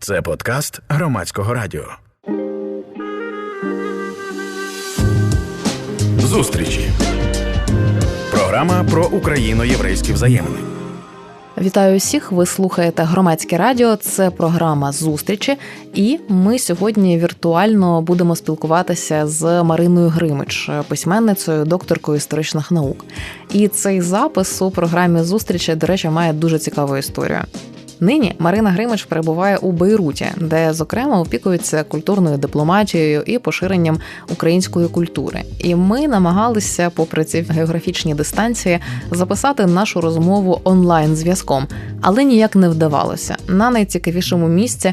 Це подкаст громадського радіо. Зустрічі. Програма про україно-єврейські взаємини. Вітаю усіх! Ви слухаєте громадське радіо. Це програма зустрічі, і ми сьогодні віртуально будемо спілкуватися з Мариною Гримич, письменницею, докторкою історичних наук. І цей запис у програмі зустрічі, до речі, має дуже цікаву історію. Нині Марина Гримич перебуває у Бейруті, де зокрема опікується культурною дипломатією і поширенням української культури. І ми намагалися, попри ці географічні дистанції, записати нашу розмову онлайн зв'язком, але ніяк не вдавалося. На найцікавішому місці.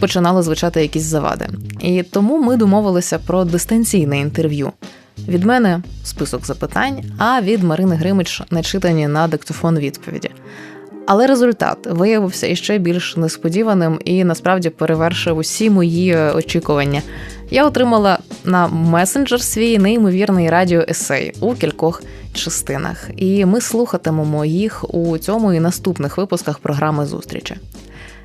Починали звучати якісь завади, і тому ми домовилися про дистанційне інтерв'ю. Від мене список запитань, а від Марини Гримич начитані на диктофон відповіді. Але результат виявився іще більш несподіваним і насправді перевершив усі мої очікування. Я отримала на месенджер свій неймовірний радіоесей у кількох частинах, і ми слухатимемо їх у цьому і наступних випусках програми зустрічі.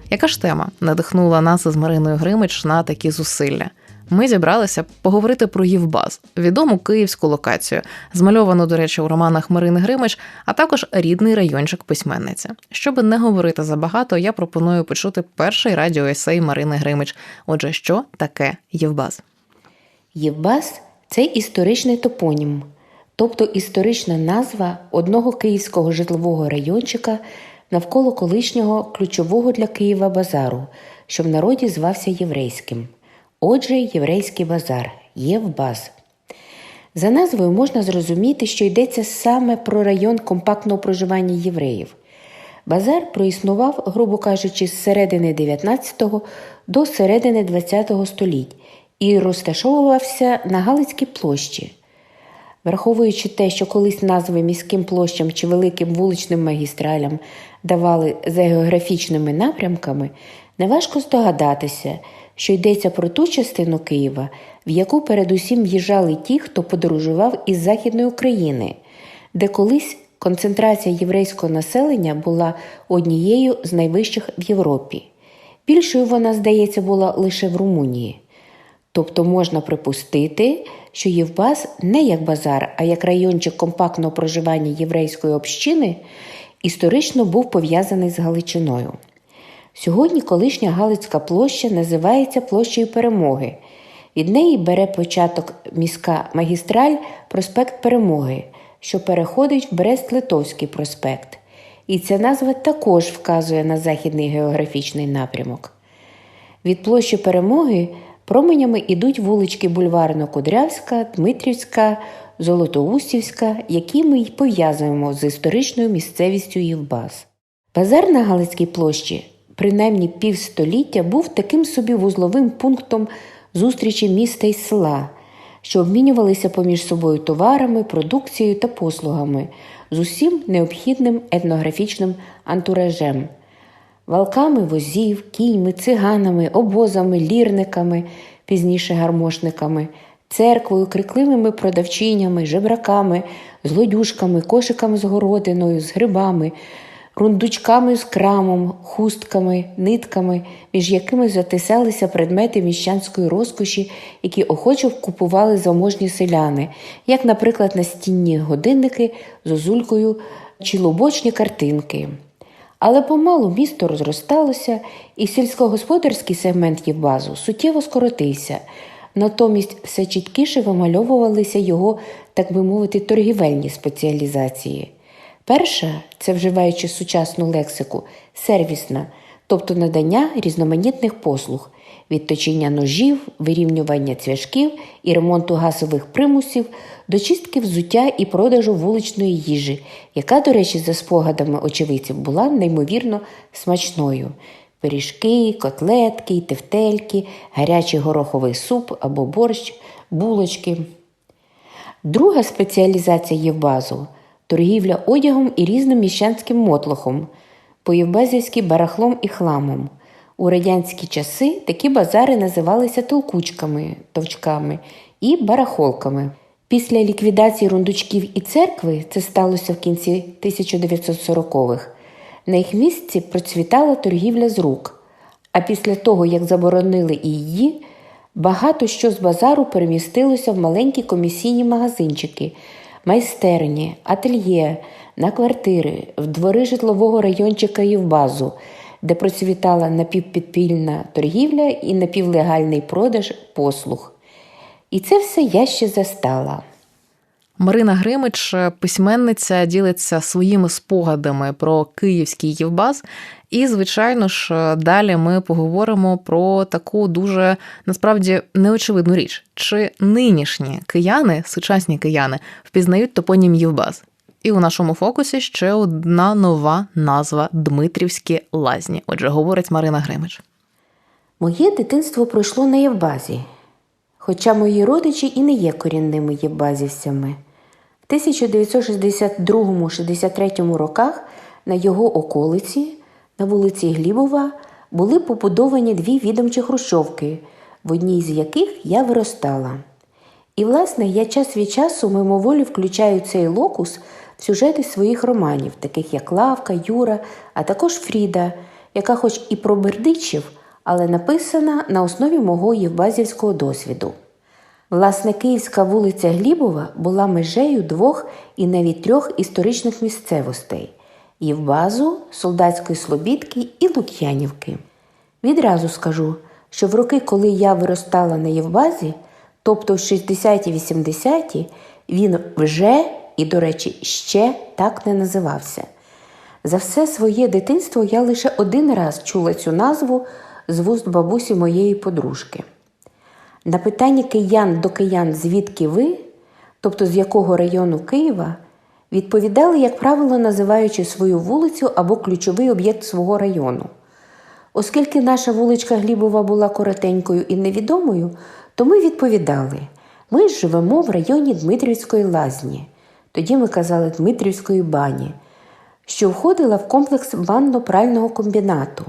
Яка ж тема надихнула нас із Мариною Гримич на такі зусилля? Ми зібралися поговорити про Євбаз, відому київську локацію, змальовану, до речі, у романах Марини Гримич, а також рідний райончик письменниці. Щоб не говорити забагато, я пропоную почути перший радіоесей Марини Гримич. Отже, що таке Євбаз? Євбаз це історичний топонім, тобто історична назва одного київського житлового райончика навколо колишнього ключового для Києва базару, що в народі звався єврейським. Отже, єврейський базар Євбаз. За назвою можна зрозуміти, що йдеться саме про район компактного проживання євреїв. Базар проіснував, грубо кажучи, з середини 19 до середини 20 століть і розташовувався на Галицькій площі. Враховуючи те, що колись назви міським площам чи великим вуличним магістралям давали за географічними напрямками, неважко здогадатися, що йдеться про ту частину Києва, в яку передусім в'їжджали ті, хто подорожував із Західної України, де колись концентрація єврейського населення була однією з найвищих в Європі. Більшою вона, здається, була лише в Румунії. Тобто можна припустити, що Євбаз не як базар, а як райончик компактного проживання єврейської общини історично був пов'язаний з Галичиною. Сьогодні колишня Галицька площа називається площею Перемоги. Від неї бере початок міська магістраль проспект Перемоги, що переходить в Брест-Литовський проспект. І ця назва також вказує на західний географічний напрямок. Від площі Перемоги променями ідуть вулички Бульварно-Кудрявська, Дмитрівська, Золотоустівська, які ми й пов'язуємо з історичною місцевістю Євбаз. Базар на Галицькій площі принаймні півстоліття був таким собі вузловим пунктом зустрічі міста і села, що обмінювалися поміж собою товарами, продукцією та послугами з усім необхідним етнографічним антуражем. Валками возів, кіньми, циганами, обозами, лірниками, пізніше гармошниками, церквою, крикливими продавчинями, жебраками, злодюшками, кошиками з городиною, з грибами, рундучками з крамом, хустками, нитками, між якими затисалися предмети міщанської розкоші, які охоче купували заможні селяни, як, наприклад, настінні годинники з озулькою чи лобочні картинки. Але помалу місто розросталося, і сільськогосподарський сегмент Євбазу суттєво скоротився. Натомість все чіткіше вимальовувалися його, так би мовити, торгівельні спеціалізації. Перша це вживаючи сучасну лексику, сервісна, тобто надання різноманітних послуг, від точіння ножів, вирівнювання цвяшків і ремонту газових примусів до чистки взуття і продажу вуличної їжі, яка, до речі, за спогадами очевидців була неймовірно смачною. Пиріжки, котлетки, тефтельки, гарячий гороховий суп або борщ, булочки. Друга спеціалізація Євбазу – торгівля одягом і різним міщанським мотлохом, поєвбезівський барахлом і хламом. У радянські часи такі базари називалися толкучками, товчками і барахолками. Після ліквідації рундучків і церкви, це сталося в кінці 1940-х, на їх місці процвітала торгівля з рук, А після того, як заборонили і її, багато що з базару перемістилося в маленькі комісійні магазинчики, майстерні, ательє, на квартири, в двори житлового райончика Євбазу, де процвітала напівпідпільна торгівля і напівлегальний продаж послуг. І це все я ще застала. Марина Гримич, письменниця, ділиться своїми спогадами про київський Євбаз. І, звичайно ж, далі ми поговоримо про таку дуже насправді неочевидну річ: чи нинішні кияни, сучасні кияни, впізнають топонім Євбаз? І у нашому фокусі ще одна нова назва Дмитрівські лазні. Отже, говорить Марина Гримич. Моє дитинство пройшло на Євбазі, хоча мої родичі і не є корінними євбазівцями. В 1962-63 роках на його околиці, на вулиці Глібова, були побудовані дві відомчі хрущовки, в одній з яких я виростала. І, власне, я час від часу мимоволі включаю цей локус в сюжети своїх романів, таких як Лавка, Юра, а також Фріда, яка хоч і про бердичів, але написана на основі мого євбазівського досвіду. Власне, Київська вулиця Глібова була межею двох і навіть трьох історичних місцевостей Євбазу, Солдатської Слобідки і Лук'янівки. Відразу скажу, що в роки, коли я виростала на Євбазі, тобто в 60-80-ті, він вже і, до речі, ще так не називався. За все своє дитинство я лише один раз чула цю назву з вуст бабусі моєї подружки. На питання киян до киян, звідки ви, тобто з якого району Києва, відповідали, як правило, називаючи свою вулицю або ключовий об'єкт свого району. Оскільки наша вуличка Глібова була коротенькою і невідомою, то ми відповідали: ми живемо в районі Дмитрівської лазні, тоді ми казали Дмитрівської бані, що входила в комплекс банно-прального комбінату.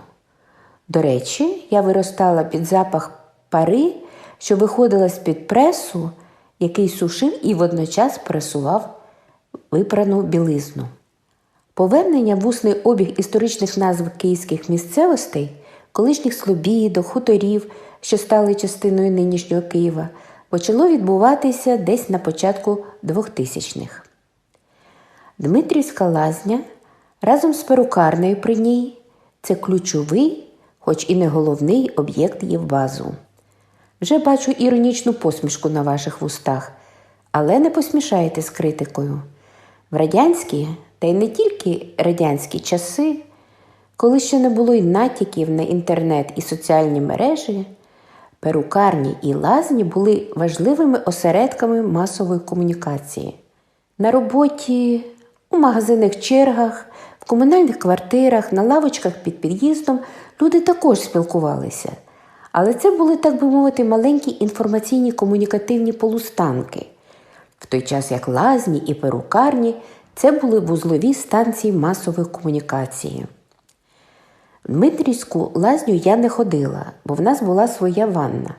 До речі, я виростала під запах пари, що виходила з-під пресу, який сушив і водночас пресував випрану білизну. Повернення в усний обіг історичних назв київських місцевостей, колишніх слобідок, хуторів, що стали частиною нинішнього Києва, почало відбуватися десь на початку 2000-х. Дмитрівська лазня разом з перукарнею при ній це ключовий, хоч і не головний об'єкт Євбазу. Вже бачу іронічну посмішку на ваших вустах, але не посмішайте з критикою. В радянські, та й не тільки радянські часи, коли ще не було й натяків на інтернет і соціальні мережі, перукарні і лазні були важливими осередками масової комунікації. На роботі, у магазинних чергах, в комунальних квартирах, на лавочках під під'їздом люди також спілкувалися. Але це були, так би мовити, маленькі інформаційні комунікативні полустанки, в той час як лазні і перукарні це були вузлові станції масової комунікації. В Дмитрівську лазню я не ходила, бо в нас була своя ванна.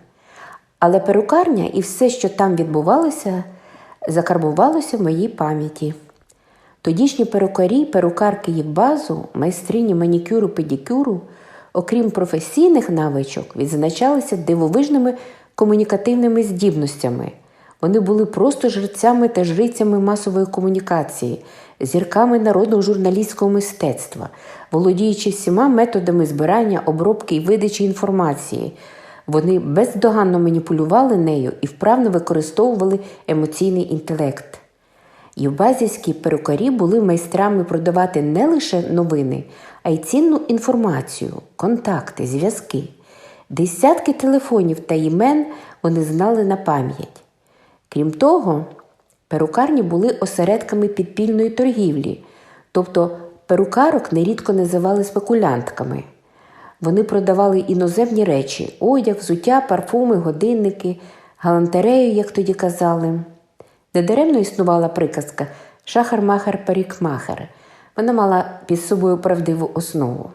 Але перукарня і все, що там відбувалося, закарбувалося в моїй пам'яті. Тодішні перукарі, перукарки Євбазу, майстрині манікюру педикюру, окрім професійних навичок, відзначалися дивовижними комунікативними здібностями. Вони були просто жерцями та жрицями масової комунікації, зірками народного журналістського мистецтва, володіючи всіма методами збирання, обробки і видачі інформації. Вони бездоганно маніпулювали нею і вправно використовували емоційний інтелект. Євбазівські перукарі були майстрами продавати не лише новини, а й цінну інформацію, контакти, зв'язки. Десятки телефонів та імен вони знали на пам'ять. Крім того, перукарні були осередками підпільної торгівлі, тобто перукарок нерідко називали спекулянтками. Вони продавали іноземні речі одяг, взуття, парфуми, годинники, галантерею, як тоді казали. Недаремно існувала приказка шахар-махар парікмахер Вона мала під собою правдиву основу.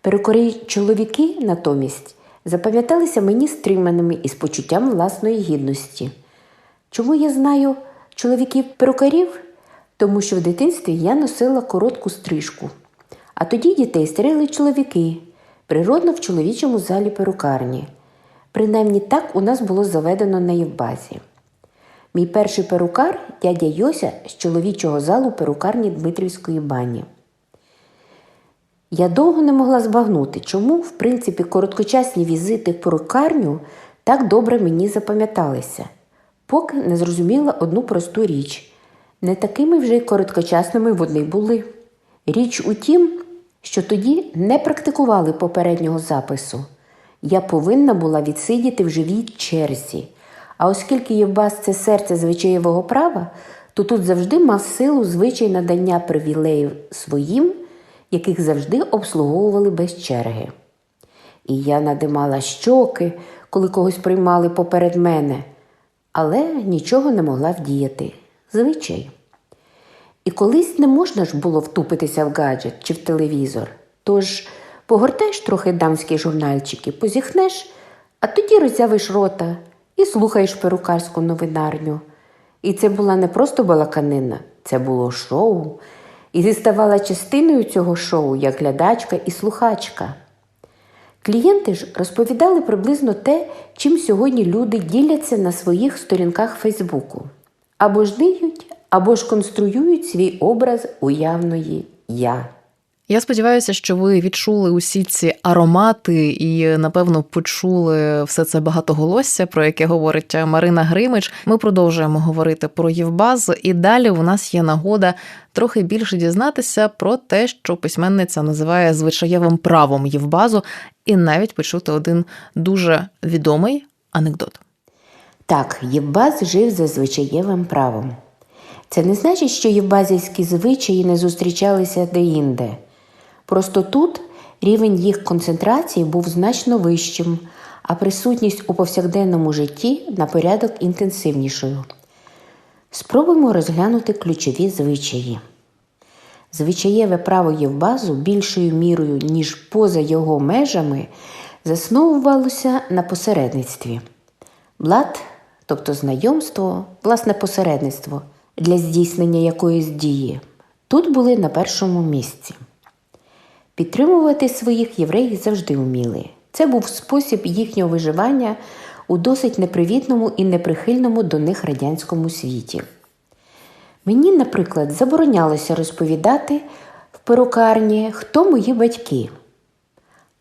Перукарі чоловіки натомість запам'яталися мені стриманими і з почуттям власної гідності. Чому я знаю чоловіків-перукарів? Тому що в дитинстві я носила коротку стрижку, а тоді дітей стригли чоловіки, Природно в чоловічому залі перукарні. Принаймні так у нас було заведено на Євбазі. Мій перший перукар дядя Йося з чоловічого залу перукарні Дмитрівської бані. Я довго не могла збагнути, чому, в принципі, короткочасні візити в перукарню так добре мені запам'яталися, поки не зрозуміла одну просту річ. Не такими вже й короткочасними вони були. Річ у тім, що тоді не практикували попереднього запису. Я повинна була відсидіти в живій черзі. А оскільки Євбас це серце звичаєвого права, то тут завжди мав силу звичай надання привілеїв своїм, яких завжди обслуговували без черги. І я надимала щоки, коли когось приймали поперед мене, але нічого не могла вдіяти. Звичай. І колись не можна ж було втупитися в гаджет чи в телевізор. Тож погортаєш трохи дамські журнальчики, позіхнеш, а тоді роззявиш рота і слухаєш перукарську новинарню. І це була не просто балаканина, це було шоу. І ти ставала частиною цього шоу як глядачка і слухачка. Клієнти ж розповідали приблизно те, чим сьогодні люди діляться на своїх сторінках Фейсбуку. Або ж ниють, або ж конструюють свій образ уявної я. Я сподіваюся, що ви відчули усі ці аромати і, напевно, почули все це багатоголосся, про яке говорить Марина Гримич. Ми продовжуємо говорити про Євбаз, і далі у нас є нагода трохи більше дізнатися про те, що письменниця називає звичаєвим правом Євбазу, і навіть почути один дуже відомий анекдот. Так, Євбаз жив за звичаєвим правом. Це не значить, що євбазівські звичаї не зустрічалися деінде. Просто тут рівень їх концентрації був значно вищим, а присутність у повсякденному житті на порядок інтенсивнішою. Спробуємо розглянути ключові звичаї. Звичаєве право Євбазу більшою мірою, ніж поза його межами, засновувалося на посередництві. Блат, тобто знайомство, власне посередництво для здійснення якоїсь дії, тут були на першому місці. Підтримувати своїх євреї завжди вміли. Це був спосіб їхнього виживання у досить непривітному і неприхильному до них радянському світі. Мені, наприклад, заборонялося розповідати в перукарні, хто мої батьки.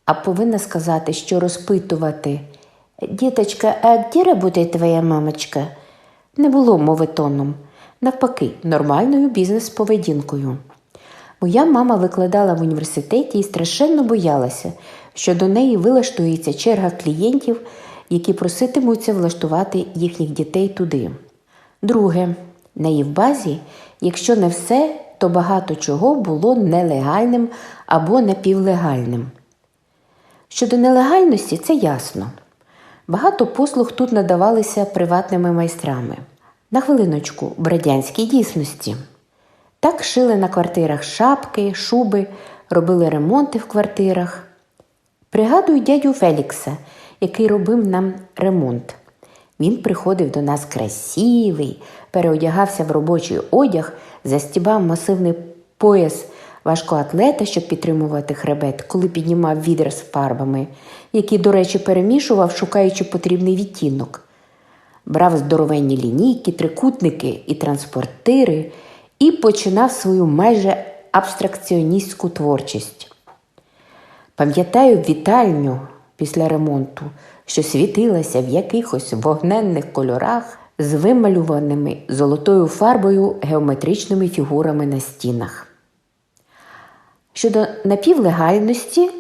А повинна сказати, що розпитувати Діточка, а де працює твоя мамочка? Не було моветоном, навпаки, нормальною бізнес-поведінкою. Моя мама викладала в університеті і страшенно боялася, що до неї вилаштується черга клієнтів, які проситимуться влаштувати їхніх дітей туди. Друге, на Євбазі, якщо не все, то багато чого було нелегальним або напівлегальним. Щодо нелегальності, це ясно. Багато послуг тут надавалися приватними майстрами. На хвилиночку, в радянській дійсності. Так шили на квартирах шапки, шуби, робили ремонти в квартирах. Пригадую дядю Фелікса, який робив нам ремонт. Він приходив до нас красивий, переодягався в робочий одяг, застібав масивний пояс важкоатлета, щоб підтримувати хребет, коли піднімав відра з фарбами, які, до речі, перемішував, шукаючи потрібний відтінок. Брав здоровенні лінійки, трикутники і транспортири і починав свою майже абстракціоністську творчість. Пам'ятаю вітальню після ремонту, що світилася в якихось вогненних кольорах з вималюваними золотою фарбою геометричними фігурами на стінах. Щодо напівлегальності,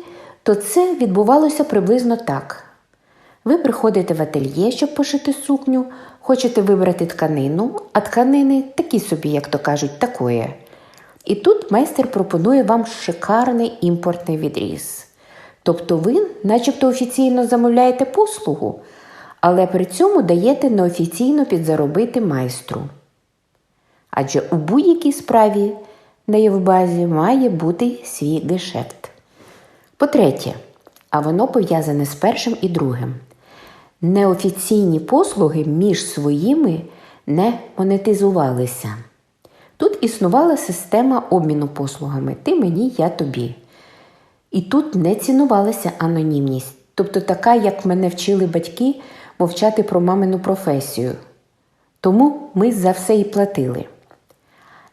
то це відбувалося приблизно так. Ви приходите в ательє, щоб пошити сукню, хочете вибрати тканину, а тканини такі собі, як то кажуть, такої. І тут майстер пропонує вам шикарний імпортний відріз. Тобто ви, начебто, офіційно замовляєте послугу, але при цьому даєте неофіційно підзаробити майстру. Адже у будь-якій справі на Євбазі має бути свій гешефт. По-третє, а воно пов'язане з першим і другим. Неофіційні послуги між своїми не монетизувалися. Тут існувала система обміну послугами ти мені, я тобі. І тут не цінувалася анонімність, тобто така, як мене вчили батьки, мовчати про мамину професію. Тому ми за все і платили.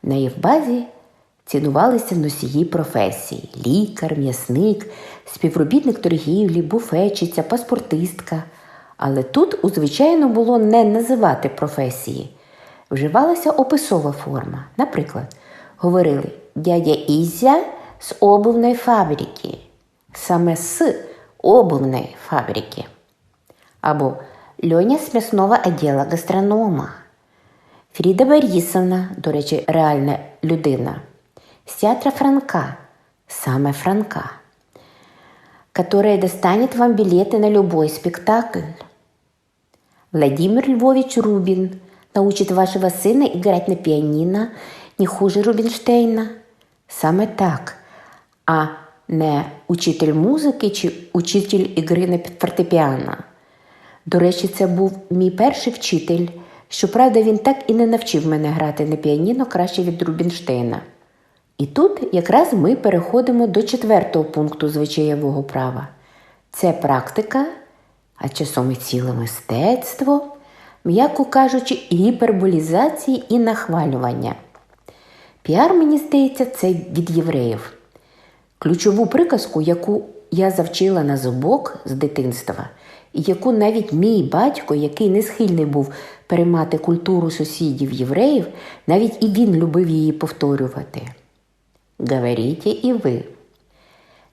На Євбазі цінувалися носії професій: лікар, м'ясник, співробітник торгівлі, буфетчиця, паспортистка. Але тут узвичайно було не називати професії. Вживалася описова форма. Наприклад, говорили дядя Ізя з обувної фабрики, саме з обувної фабрики. Або Льоня з м'ясного відділу гастронома. Фріда Борисовна, до речі, реальна людина, з театра Франка, саме Франка, которая достанет вам билеты на любой спектакль. Владимир Львович Рубин научит вашего сына играть на пианино не хуже Рубінштейна. Саме так, а не учитель музики чи учитель ігри на фортепіано. До речі, це був мій перший вчитель. Щоправда, він так і не навчив мене грати на піаніно краще від Рубінштейна. І тут якраз ми переходимо до четвертого пункту звичаєвого права. Це практика, а часом і ціле мистецтво, м'яко кажучи, гіперболізації і нахвалювання. Піар, мені здається, це від євреїв. Ключову приказку, яку я завчила на зубок з дитинства, і яку навіть мій батько, який не схильний був переймати культуру сусідів євреїв, навіть і він любив її повторювати. Говорите і ви.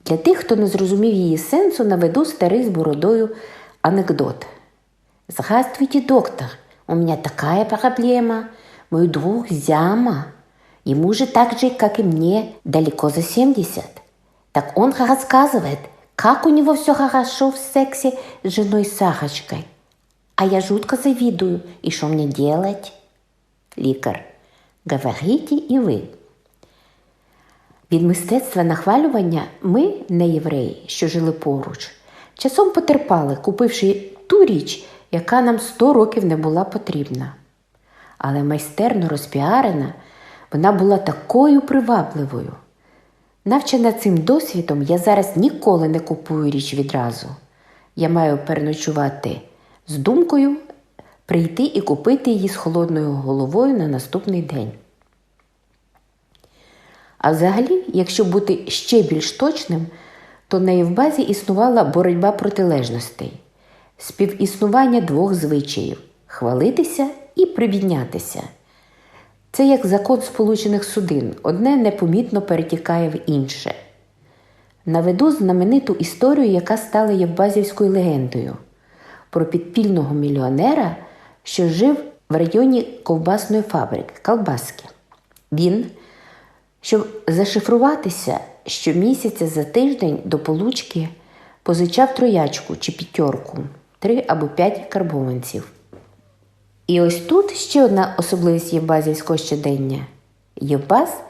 Для тих, хто не зрозумів її сенсу, наведу старий з бородою анекдот. Здравствуйте, доктор. У меня такая проблема. Мой друг Зяма. Ему же так же, как и мне, далеко за 70. Так он рассказывает, как у него все хорошо в сексе с женой Сахочкой. А я жутко завидую. И что мне делать? Лікар. Говорите і ви. Від мистецтва нахвалювання ми, не євреї, що жили поруч, часом потерпали, купивши ту річ, яка нам сто років не була потрібна. Але майстерно розпіарена, вона була такою привабливою. Навчена цим досвідом, я зараз ніколи не купую річ відразу. Я маю переночувати з думкою прийти і купити її з холодною головою на наступний день. А взагалі, якщо бути ще більш точним, то на Євбазі існувала боротьба протилежностей, співіснування двох звичаїв хвалитися і привіднятися. Це як закон Сполучених Судин, одне непомітно перетікає в інше. Наведу знамениту історію, яка стала Євбазівською легендою про підпільного мільйонера, що жив в районі ковбасної фабрики Колбаски. Він, щоб зашифруватися, щомісяця за тиждень до получки позичав троячку чи п'ятерку, три або п'ять карбованців. І ось тут ще одна особливість Євбазівського щодення. Євбаз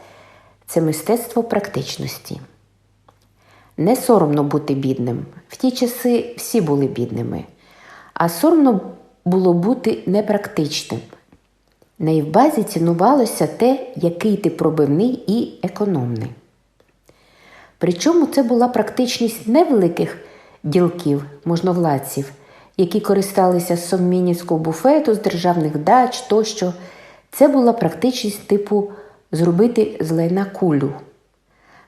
це мистецтво практичності. Не соромно бути бідним. В ті часи всі були бідними, а соромно було бути непрактичним. На Євбазі цінувалося те, який ти пробивний і економний. Причому це була практичність невеликих ділків, можновладців, які користалися з буфету, з державних дач тощо. Це була практичність типу зробити з лайна кулю.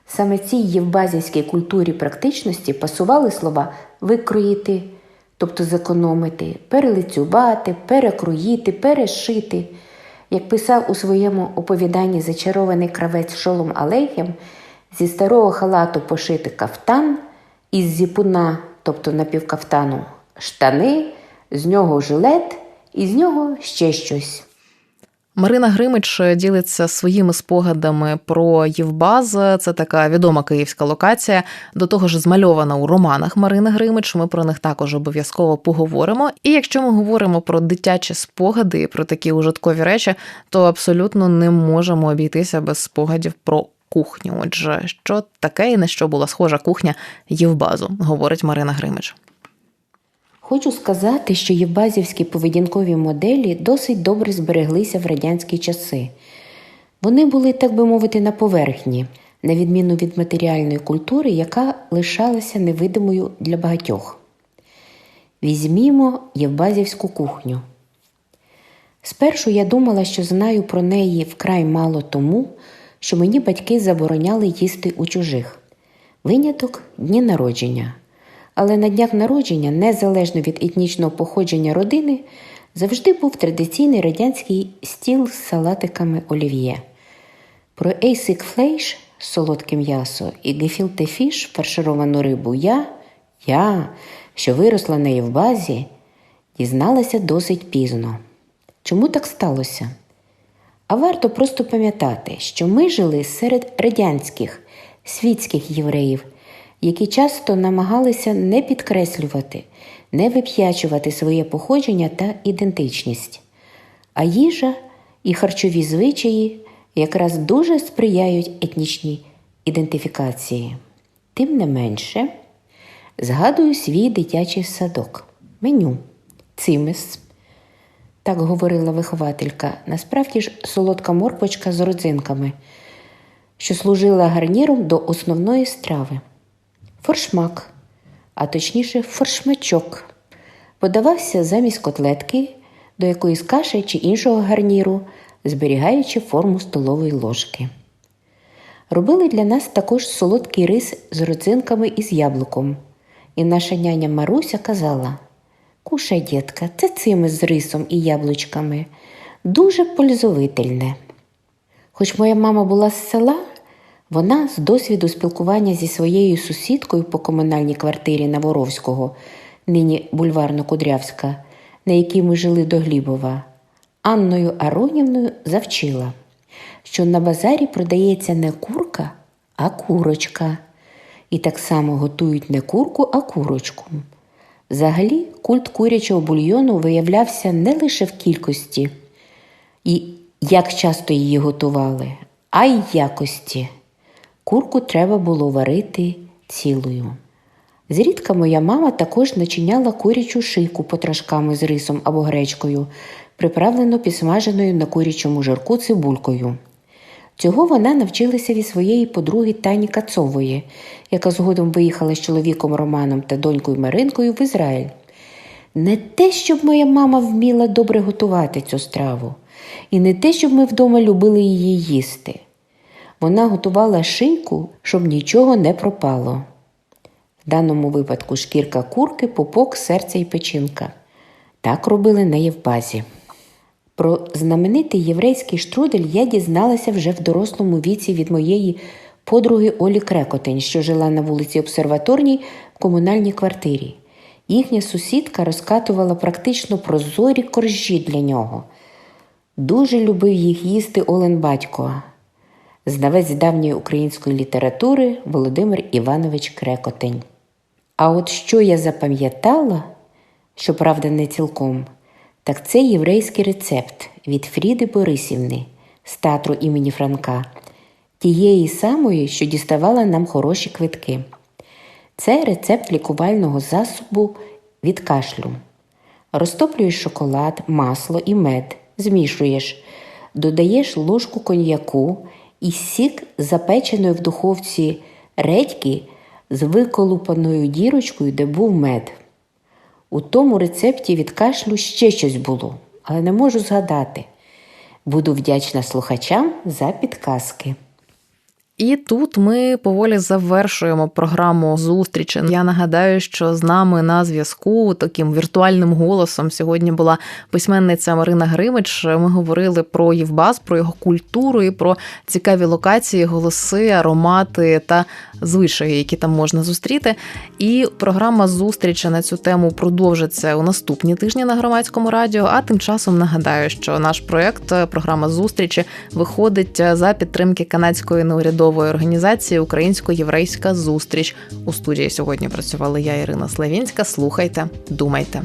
Саме цій євбазівській культурі практичності пасували слова викроїти, тобто зекономити, перелицювати, перекроїти, перешити. Як писав у своєму оповіданні зачарований кравець Шолом Алейхем, зі старого халату пошити кафтан, із зіпуна, тобто напівкафтану, штани, з нього жилет і з нього ще щось. Марина Гримич ділиться своїми спогадами про Євбаз. Це така відома київська локація. До того ж, змальована у романах Марини Гримич. Ми про них також обов'язково поговоримо. І якщо ми говоримо про дитячі спогади про такі ужиткові речі, то абсолютно не можемо обійтися без спогадів про кухню. Отже, що таке і на що була схожа кухня Євбазу, говорить Марина Гримич. Хочу сказати, що євбазівські поведінкові моделі досить добре збереглися в радянські часи. Вони були, так би мовити, на поверхні, на відміну від матеріальної культури, яка лишалася невидимою для багатьох. Візьмімо Євбазівську кухню. Спершу я думала, що знаю про неї вкрай мало тому, що мені батьки забороняли їсти у чужих. Виняток дні народження. Але на днях народження, незалежно від етнічного походження родини, завжди був традиційний радянський стіл з салатиками олів'є. Про ейсик флейш солодке м'ясо і гефілте фіш фаршировану рибу я, я, що виросла на Євбазі, дізналася досить пізно. Чому так сталося? А варто просто пам'ятати, що ми жили серед радянських, світських євреїв, які часто намагалися не підкреслювати, не вип'ячувати своє походження та ідентичність. А їжа і харчові звичаї якраз дуже сприяють етнічній ідентифікації. Тим не менше, згадую свій дитячий садок, меню, цимес. Так говорила вихователька, насправді ж солодка морквочка з родзинками, що служила гарніром до основної страви. Форшмак, а точніше, форшмачок, подавався замість котлетки до якоїсь каші чи іншого гарніру, зберігаючи форму столової ложки. Робили для нас також солодкий рис з родзинками і з яблуком. І наша няня Маруся казала: Кушай, дітка, це цими з рисом і яблучками. Дуже пользовительне. Хоч моя мама була з села, вона з досвіду спілкування зі своєю сусідкою по комунальній квартирі Наворовського, нині бульварно-Кудрявська, на якій ми жили до Глібова, Анною Аронівною завчила, що на базарі продається не курка, а курочка. І так само готують не курку, а курочку. Взагалі, культ курячого бульйону виявлявся не лише в кількості, і як часто її готували, а й якості. Курку треба було варити цілою. Зрідка моя мама також начиняла курячу шийку потрошками з рисом або гречкою, приправлено підсмаженою на курячому жирку цибулькою. Цього вона навчилася від своєї подруги Тані Кацової, яка згодом виїхала з чоловіком Романом та донькою Маринкою в Ізраїль. Не те, щоб моя мама вміла добре готувати цю страву, і не те, щоб ми вдома любили її їсти. Вона готувала шийку, щоб нічого не пропало. В даному випадку шкірка курки, попок, серце і печінка. Так робили на Євбазі. Про знаменитий єврейський штрудель я дізналася вже в дорослому віці від моєї подруги Олі Крекотень, що жила на вулиці Обсерваторній в комунальній квартирі. Їхня сусідка розкатувала практично прозорі коржі для нього. Дуже любив їх їсти Олен батько, знавець давньої української літератури Володимир Іванович Крекотень. А от що я запам'ятала, щоправда, не цілком, так це єврейський рецепт від Фріди Борисівни з театру імені Франка, тієї самої, що діставала нам хороші квитки. Це рецепт лікувального засобу від кашлю. Розтоплюєш шоколад, масло і мед, змішуєш, додаєш ложку коньяку і сік запеченої в духовці редьки з виколупаною дірочкою, де був мед. У тому рецепті від кашлю ще щось було, але не можу згадати. Буду вдячна слухачам за підказки. І тут ми поволі завершуємо програму зустрічі. Я нагадаю, що з нами на зв'язку таким віртуальним голосом сьогодні була письменниця Марина Гримич. Ми говорили про Євбас, про його культуру і про цікаві локації, голоси, аромати та звичаї, які там можна зустріти. І програма зустрічі на цю тему продовжиться у наступні тижні на громадському радіо. А тим часом нагадаю, що наш проект, програма зустрічі, виходить за підтримки канадської неурядової організації Українсько-єврейська зустріч. У студії сьогодні працювали я, Ірина Славінська. Слухайте, думайте.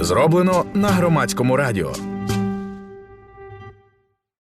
Зроблено на громадському радіо.